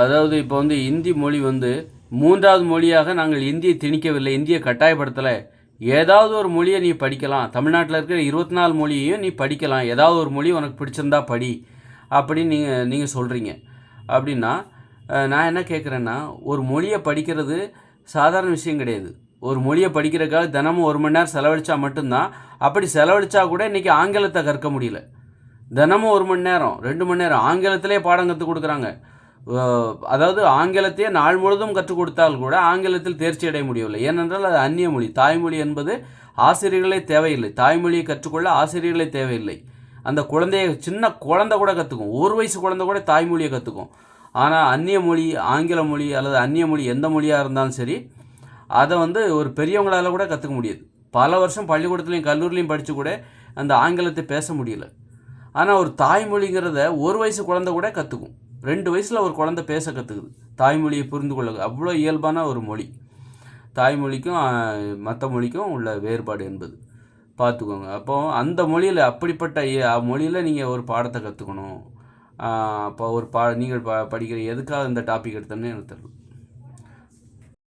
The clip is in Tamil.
அதாவது இப்போ வந்து இந்தி மொழி வந்து மூன்றாவது மொழியாக நாங்கள் இந்தியை திணிக்கவில்லை இந்தியை கட்டாயப்படுத்தலை. ஏதாவது ஒரு மொழியை நீ படிக்கலாம். தமிழ்நாட்டில் இருக்கிற இருபத்தி நாலு மொழியையும் நீ படிக்கலாம். ஏதாவது ஒரு மொழி உனக்கு பிடிச்சிருந்தா படி அப்படின்னு நீங்கள் நீங்கள் சொல்கிறீங்க அப்படின்னா நான் என்ன கேட்குறேன்னா ஒரு மொழியை படிக்கிறது சாதாரண விஷயம் கிடையாது. ஒரு மொழியை படிக்கிறதுக்காக தினமும் ஒரு மணி நேரம் செலவழிச்சா மட்டும்தான். அப்படி செலவழித்தா கூட இன்றைக்கி ஆங்கிலத்தை கற்க முடியல. தினமும் ஒரு மணி நேரம் ரெண்டு மணி நேரம் ஆங்கிலத்திலே பாடம் கற்றுக் கொடுக்குறாங்க. அதாவது ஆங்கிலத்தையே நாள் முழுதும் கற்றுக் கொடுத்தால் கூட ஆங்கிலத்தில் தேர்ச்சி அடைய முடியவில்லை. ஏனென்றால் அது அந்நிய மொழி. தாய்மொழி என்பது ஆசிரியர்களே தேவையில்லை. தாய்மொழியை கற்றுக்கொள்ள ஆசிரியர்களே தேவையில்லை. அந்த குழந்தைய சின்ன குழந்தை கூட கற்றுக்கும். ஒரு வயசு குழந்தை கூட தாய்மொழியை கற்றுக்கும். ஆனால் அந்நிய மொழி ஆங்கில மொழி அல்லது அந்நிய மொழி எந்த மொழியாக இருந்தாலும் சரி அதை வந்து ஒரு பெரியவங்களால் கூட கற்றுக்க முடியாது. பல வருஷம் பள்ளிக்கூடத்துலையும் கல்லூரிலையும் படித்து கூட அந்த ஆங்கிலத்தை பேச முடியல. ஆனால் ஒரு தாய்மொழிங்கிறத ஒரு வயசு குழந்தை கூட கற்றுக்கும். ரெண்டு வயசில் ஒரு குழந்தை பேச கற்றுக்குது தாய்மொழியை புரிந்து கொள்ள அவ்வளோ இயல்பான ஒரு மொழி. தாய்மொழிக்கும் மற்ற மொழிக்கும் உள்ள வேறுபாடு என்பது. பார்த்துக்கோங்க அப்போ அந்த மொழியில் அப்படிப்பட்ட மொழியில் நீங்கள் ஒரு பாடத்தை கற்றுக்கணும் அப்போ ஒரு பா நீங்கள் ப படிக்கிற எதுக்காக இந்த டாபிக் எடுத்தோன்னு எனக்கு தெரியும்